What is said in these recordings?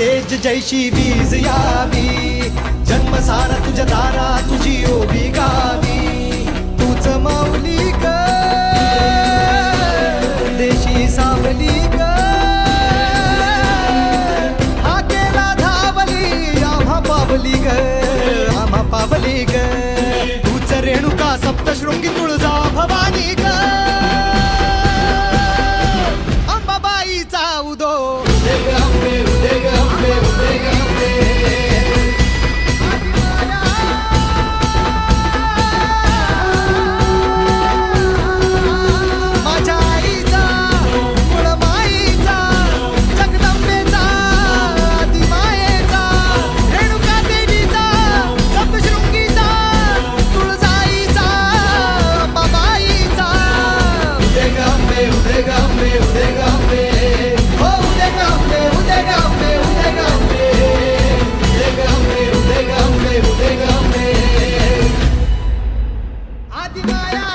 तेज जैशी बीज यावी. जन्मसार तुझ्या दारा तुझी ओबी गावी. तूच माऊली ग. देशी सावली ग. हा धावली आम्हा पावली ग. आम्हा पावली ग. तूच रेणुका सप्तशृंगी तुळजा 我妈呀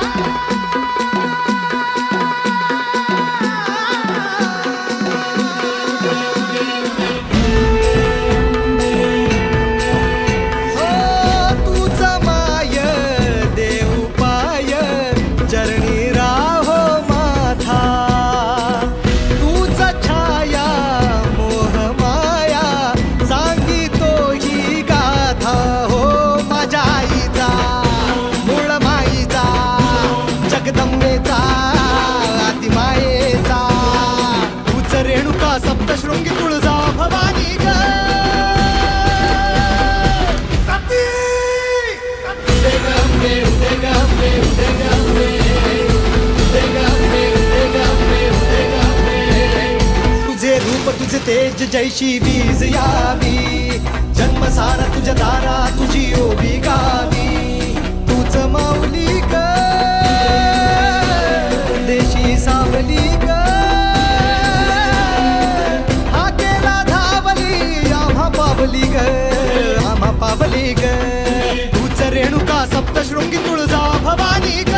तेज जैशी बीज यावी. जन्मसार तुझ्या दारा तुझी ओबी गावी. तूच माऊली ग. देशी सावली ग. हा केला धावली आम्हा पावली ग. आम्हा पावली ग. तूच रेणुका सप्तशृंगी तुळजा भवानी ग.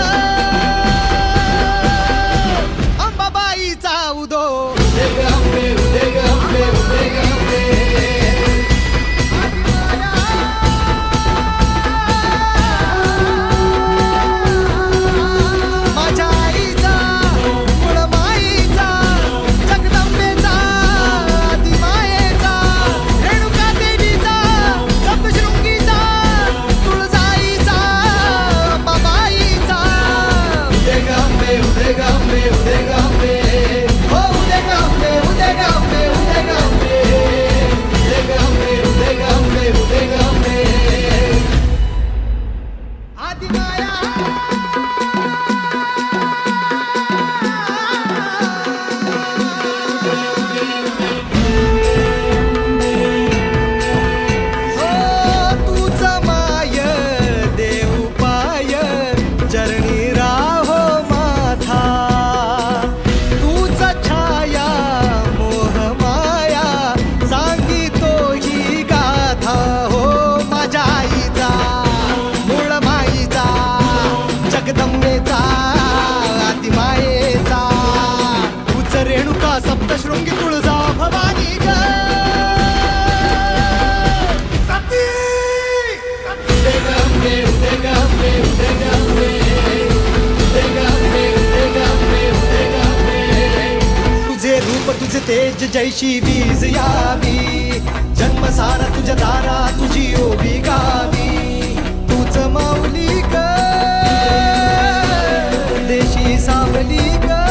तेज जैशी वीज यावी. जन्मसारा तुझ्या दारा तुझी ओबी गावी. तूच माऊली ग. देशी सावली गा.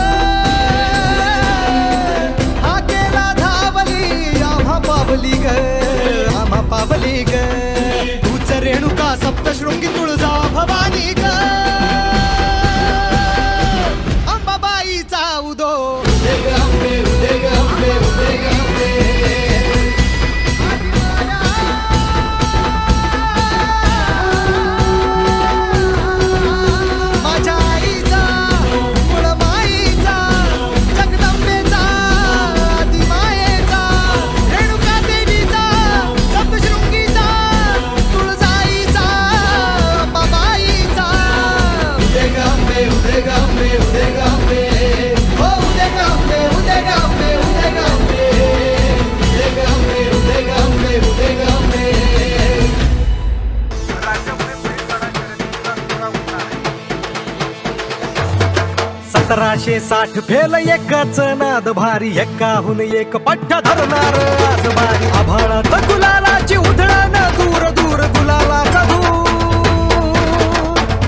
सतराशे साठ फेल एकच नाद भारी. एकाहून एक पट्ट धरणार आज भारी आभाळात गुलालाची उधळण दूर दूर गुलालाचा धूर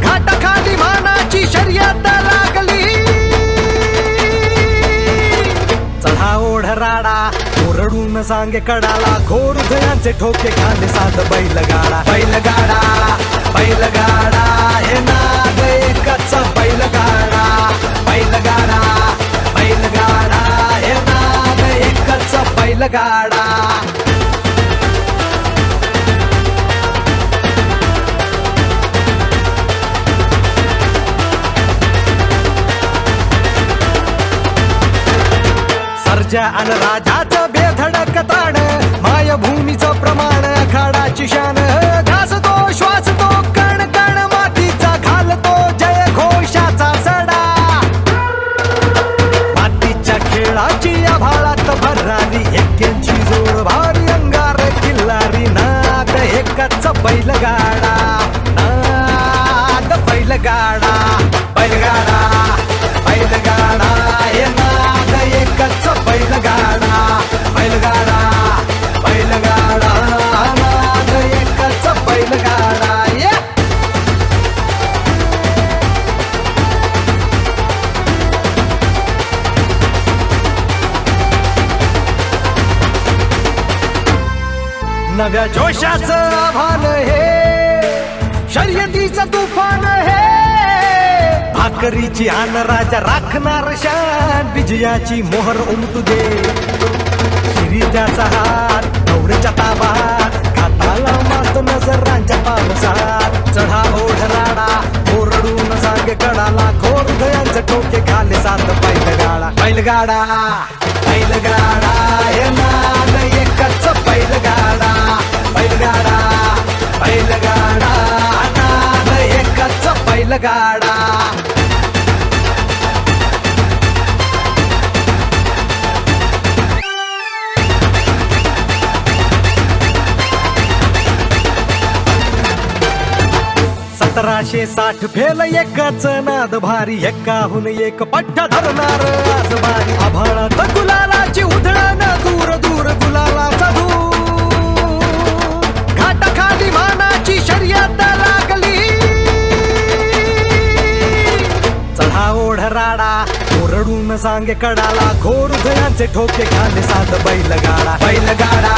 घाटाखाली मानाची शर्यत लागली. चढा ओढ राडा ओरडून सांगे कडाला. घोर हृदयाचे ठोके खाले साध बैलगाडा. बैलगाडा बैलगाडा हे नाद एकच बैलगाडा. बैलगाडा बैलगाडा हे नाद एकच बैलगाडा. सर्जा अन राजाचं बेधडक ताण मायभूमीचं प्रमाण अखाडाची शान घास तो श्वास तो एकच बैलगाडा. नाद बैलगाडा. बैलगाडा शर्यतीचं तुफान हे भाकरीची आन राजा राखणार शान विजयाची मोहर उमटू दे. शिरीजाचा हात नवरीच्या ताबात खाताला मात नजर रांच्या पावसात. चढा ओढ राडा ओरडून सांगे कडाला घोर दयांचं टोके खाले सात पैलगाडा बैलगाडा बैलगाडा हे नाद एकच बैलगाडा बैलगाडा. गाडा. सतराशे साठ फेल एकच नाद भारी एकाहून एक पट्टा धरणार आज बारी आभाळात गुलालाची सांगे कडाला घोर हृदयांचे ठोके खाणे साध बैलगाडा. बैलगाडा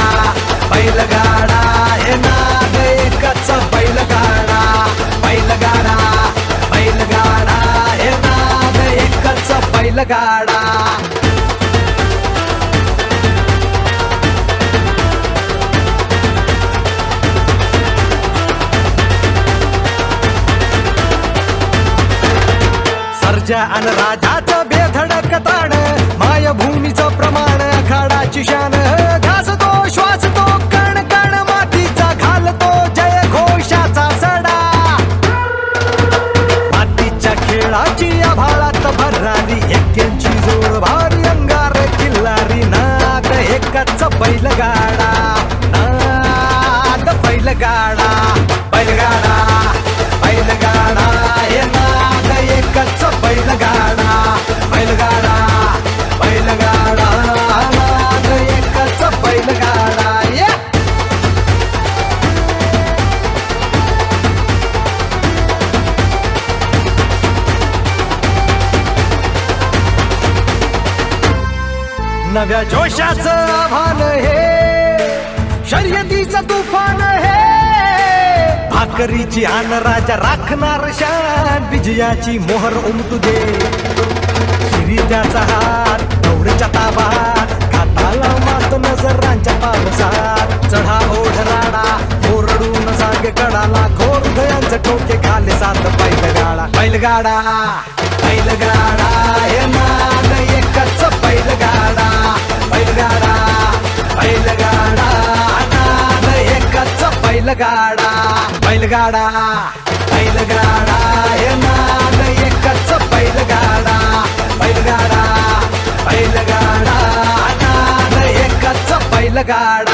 बैलगाडा हे नाद एकच बैलगाडा. बैलगाडा बैलगाडा हे नाद एकच बैलगाडा. सर्जा अन राजाचं अखाडाची नव्या जोशाच आव्हान हे शर्यतीच तुफान हे भाकरीची आन राजा राखणार शान विजयाची मोहर उमटू दे. शिरीजाचा हात नवऱ्याच्या ताबात खाताला मात नजरांच्या पावसात. चढा ओढ राडा ओरडून सांगे कडाला घोर दयांचं टोके खाले सात बैलगाडा. बैलगाडा बैलगाडा बैलगाडा बैलगाडा बैलगाडा हे नाद एकच बैलगाडा बैलगाडा बैलगाडा नाद एकच बैलगाडा.